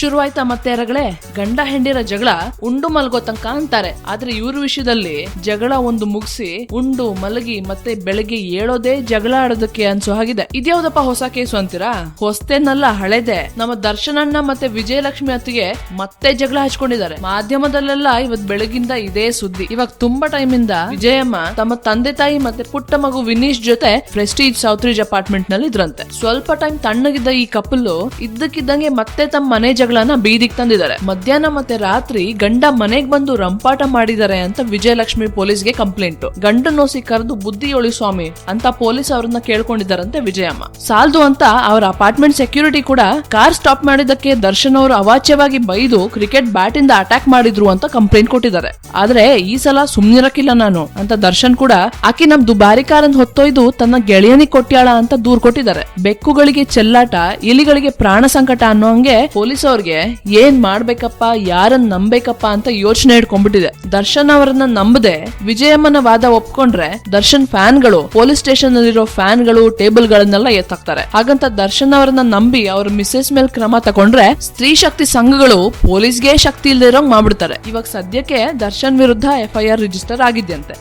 ಶುರುವಾಯ್ತಾ ಮತ್ತೆ ರಗಳೇ ಗಂಡ ಹೆಂಡಿರ ಜಗಳ ಉಂಡು ಮಲಗೋ ತನಕ ಅಂತಾರೆ. ಆದ್ರೆ ಇವ್ರ ವಿಷಯದಲ್ಲಿ ಜಗಳ ಒಂದು ಮುಗಿಸಿ ಉಂಡು ಮಲಗಿ ಮತ್ತೆ ಬೆಳಗ್ಗೆ ಏಳೋದೇ ಜಗಳ ಆಡೋದಕ್ಕೆ ಅನ್ಸೋ ಹಾಗಿದೆ. ಇದ್ಯಾವ್ದಪ್ಪ ಹೊಸ ಕೇಸು ಅಂತೀರಾ? ಹೊಸ್ತೇನಲ್ಲ, ಹಳೆದೆ. ನಮ್ಮ ದರ್ಶನಣ್ಣ ಮತ್ತೆ ವಿಜಯಲಕ್ಷ್ಮಿ ಅತ್ತಿಗೆ ಮತ್ತೆ ಜಗಳ ಹಚ್ಕೊಂಡಿದ್ದಾರೆ. ಮಾಧ್ಯಮದಲ್ಲೆಲ್ಲ ಇವತ್ ಬೆಳಗಿಂದ ಇದೇ ಸುದ್ದಿ. ಇವಾಗ ತುಂಬಾ ಟೈಮ್ ಇಂದ ವಿಜಯಮ್ಮ ತಮ್ಮ ತಂದೆ ತಾಯಿ ಮತ್ತೆ ಪುಟ್ಟ ಮಗು ವಿನೀಶ್ ಜೊತೆ ಪ್ರೆಸ್ಟೀಜ್ ಸೌತ್ರಿಜ್ ಅಪಾರ್ಟ್ಮೆಂಟ್ನಲ್ಲಿ ಇದ್ರಂತೆ. ಸ್ವಲ್ಪ ಟೈಮ್ ತಣ್ಣಗಿದ್ದ ಈ ಕಪಲ್ ಇದ್ದಕ್ಕಿದ್ದಂಗೆ ಮತ್ತೆ ತಮ್ಮ ಮನೆ ಜಗಳನ ಬೀದಿಗೆ ತಂದಿದ್ದಾರೆ. ಮಧ್ಯಾಹ್ನ ಮತ್ತೆ ರಾತ್ರಿ ಗಂಡ ಮನೆಗ್ ಬಂದು ರಂಪಾಟ ಮಾಡಿದ್ದಾರೆ ಅಂತ ವಿಜಯಲಕ್ಷ್ಮಿ ಪೊಲೀಸ್ಗೆ ಕಂಪ್ಲೇಂಟ್. ಗಂಡ ನೋಸಿ ಕರೆದು ಬುದ್ಧಿ ಯೋಳಿ ಸ್ವಾಮಿ ಅಂತ ಪೊಲೀಸ್ ಅವ್ರನ್ನ ಕೇಳ್ಕೊಂಡಿದ್ದಾರಂತೆ ವಿಜಯಮ್ಮ. ಸಾಲ್ದು ಅಂತ ಅವರ ಅಪಾರ್ಟ್ಮೆಂಟ್ ಸೆಕ್ಯೂರಿಟಿ ಕೂಡ ಕಾರ್ ಸ್ಟಾಪ್ ಮಾಡಿದ್ದಕ್ಕೆ ದರ್ಶನ್ ಅವರು ಅವಾಚ್ಯವಾಗಿ ಬೈದು ಕ್ರಿಕೆಟ್ ಬ್ಯಾಟ್ ಇಂದ ಅಟ್ಯಾಕ್ ಮಾಡಿದ್ರು ಅಂತ ಕಂಪ್ಲೇಂಟ್ ಕೊಟ್ಟಿದ್ದಾರೆ. ಆದ್ರೆ ಈ ಸಲ ಸುಮ್ನಿರಕ್ಕಿಲ್ಲ ನಾನು ಅಂತ ದರ್ಶನ್ ಕೂಡ, ಆಕೆ ನಮ್ ದುಬಾರಿ ಕಾರನ್ ಹೊತ್ತೊಯ್ದು ತನ್ನ ಗೆಳೆಯನಿಗೆ ಕೊಟ್ಯಾಳ ಅಂತ ದೂರ್ ಕೊಟ್ಟಿದ್ದಾರೆ. ಬೆಕ್ಕುಗಳಿಗೆ ಚೆಲ್ಲಾಟ, ಇಲಿಗಳಿಗೆ ಪ್ರಾಣ ಸಂಕಟ ಅನ್ನೋ ಹಂಗೆ ಪೊಲೀಸ್ ಅವ್ರಿಗೆ ಏನ್ ಮಾಡ್ಬೇಕಪ್ಪ ಯಾರನ್ನ ನಂಬೇಕಪ್ಪ ಅಂತ ಯೋಚನೆ ಇಟ್ಕೊಂಡ್ಬಿಟ್ಟಿದೆ. ದರ್ಶನ್ ಅವರನ್ನ ನಂಬದೆ ವಿಜಯಮ್ಮನ ವಾದ ಒಪ್ಕೊಂಡ್ರೆ ದರ್ಶನ್ ಫ್ಯಾನ್ಗಳು, ಪೊಲೀಸ್ ಸ್ಟೇಷನ್ ಅಲ್ಲಿರೋ ಫ್ಯಾನ್ಗಳು ಟೇಬಲ್ ಗಳನ್ನೆಲ್ಲ ಎತ್ತಾಕ್ತಾರೆ. ಹಾಗಂತ ದರ್ಶನ್ ಅವರನ್ನ ನಂಬಿ ಅವ್ರ ಮಿಸ್ಸೆಸ್ ಮೇಲೆ ಕ್ರಮ ತಗೊಂಡ್ರೆ ಸ್ತ್ರೀ ಶಕ್ತಿ ಸಂಘಗಳು ಪೊಲೀಸ್ಗೆ ಶಕ್ತಿ ಇಲ್ದಿರೋಂಗ್ ಮಾಡ್ಬಿಡ್ತಾರೆ. ಇವಾಗ ಸದ್ಯಕ್ಕೆ ದರ್ಶನ್ ವಿರುದ್ಧ ಎಫ್ಐಆರ್ ರಿಜಿಸ್ಟರ್ ಆಗಿದ್ಯಂತೆ.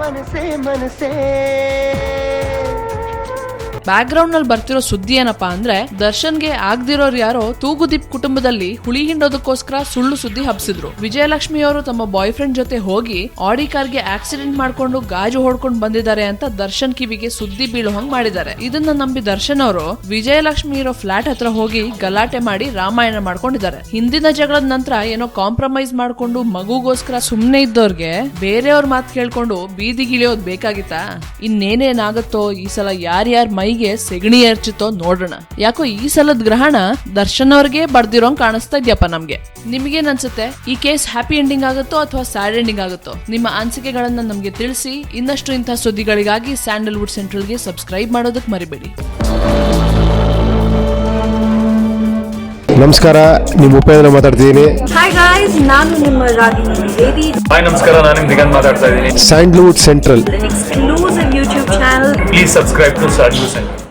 ಮನಸೇ ಮನಸೇ ಬ್ಯಾಕ್ ಗ್ರೌಂಡ್ನಲ್ಲಿ ಬರ್ತಿರೋ ಸುದ್ದಿ ಏನಪ್ಪಾ ಅಂದ್ರೆ, ದರ್ಶನ್ಗೆ ಆಗ್ದಿರೋರು ಯಾರೋ ತೂಗುದೀಪ್ ಕುಟುಂಬದಲ್ಲಿ ಹುಳಿ ಹಿಂಡೋದಕ್ಕೋಸ್ಕರ ಸುಳ್ಳು ಸುದ್ದಿ ಹಬ್ಸಿದ್ರು. ವಿಜಯಲಕ್ಷ್ಮಿ ಅವರು ತಮ್ಮ ಬಾಯ್ ಫ್ರೆಂಡ್ ಜೊತೆ ಹೋಗಿ ಆಡಿ ಕಾರ್ಗೆ ಆಕ್ಸಿಡೆಂಟ್ ಮಾಡ್ಕೊಂಡು ಗಾಜು ಹೊಡ್ಕೊಂಡು ಬಂದಿದ್ದಾರೆ ಅಂತ ದರ್ಶನ್ ಕಿವಿಗೆ ಸುದ್ದಿ ಬೀಳೋ ಹಂಗ್ ಮಾಡಿದ್ದಾರೆ. ಇದನ್ನ ನಂಬಿ ದರ್ಶನ್ ಅವರು ವಿಜಯಲಕ್ಷ್ಮಿ ಇರೋ ಫ್ಲಾಟ್ ಹತ್ರ ಹೋಗಿ ಗಲಾಟೆ ಮಾಡಿ ರಾಮಾಯಣ ಮಾಡ್ಕೊಂಡಿದ್ದಾರೆ. ಹಿಂದಿನ ಜಗಳದ ನಂತರ ಏನೋ ಕಾಂಪ್ರಮೈಸ್ ಮಾಡ್ಕೊಂಡು ಮಗುಗೋಸ್ಕರ ಸುಮ್ನೆ ಇದ್ದವ್ರಿಗೆ ಬೇರೆಯವ್ರ ಮಾತು ಕೇಳ್ಕೊಂಡು ಬೀದಿಗಿಳಿಯೋದ್ ಬೇಕಾಗಿತ್ತಾ? ಇನ್ನೇನೇನಾಗತ್ತೋ ಈ ಸಲ ಯಾರ್ಯಾರ ಮೈಗೆ ಸೆಗಣಿ ಎರ್ಚಿತೋ ನೋಡೋಣ. ಯಾಕೋ ಈ ಸಲದ ಗ್ರಹಣ ದರ್ಶನ್ ಅವ್ರಿಗೆ ಬರ್ದಿರೋಂಗ್ ಕಾಣಿಸ್ತಾ ಇದ್ಯಪ್ಪ ನಮ್ಗೆ. ನಿಮ್ಗೇನ್ ಅನ್ಸುತ್ತೆ ಈ ಕೇಸ್ ಹ್ಯಾಪಿ ಎಂಡಿಂಗ್ ಆಗುತ್ತೋ ಅಥವಾ ಸ್ಯಾಡ್ ಎಂಡಿಂಗ್ ಆಗುತ್ತೋ? ನಿಮ್ಮ ಅನಿಸಿಕೆಗಳನ್ನ ನಮ್ಗೆ ತಿಳಿಸಿ ಇನ್ನಷ್ಟು ಇಂತಹ ಸುದ್ದಿಗಳಿಗಾಗಿ ಸ್ಯಾಂಡಲ್ವುಡ್ ಸೆಂಟ್ರಲ್ಗೆ ಸಬ್ಸ್ಕ್ರೈಬ್ ಮಾಡೋದಕ್ಕೆ ಮರಿಬೇಡಿ. ನಮಸ್ಕಾರ ನಿಮ್ಮ ಉಪೇಂದ್ರ ಮಾತಾಡ್ತಿದ್ದೀನಿ ಹಾಯ್ ಗಾಯ್ಸ್ ನಾನು ನಿಮ್ಮ ರಾಗಿಣಿ. ದ್ವಿವೇದಿ ಹಾಯ್ ನಮಸ್ಕಾರ ನಾನು ನಿಮ್ ದಿಗಂತ್ ಮಾತಾಡ್ತಾ ಇದ್ದೀನಿ. Sandalwood central. channel. Please subscribe to Sarju Center.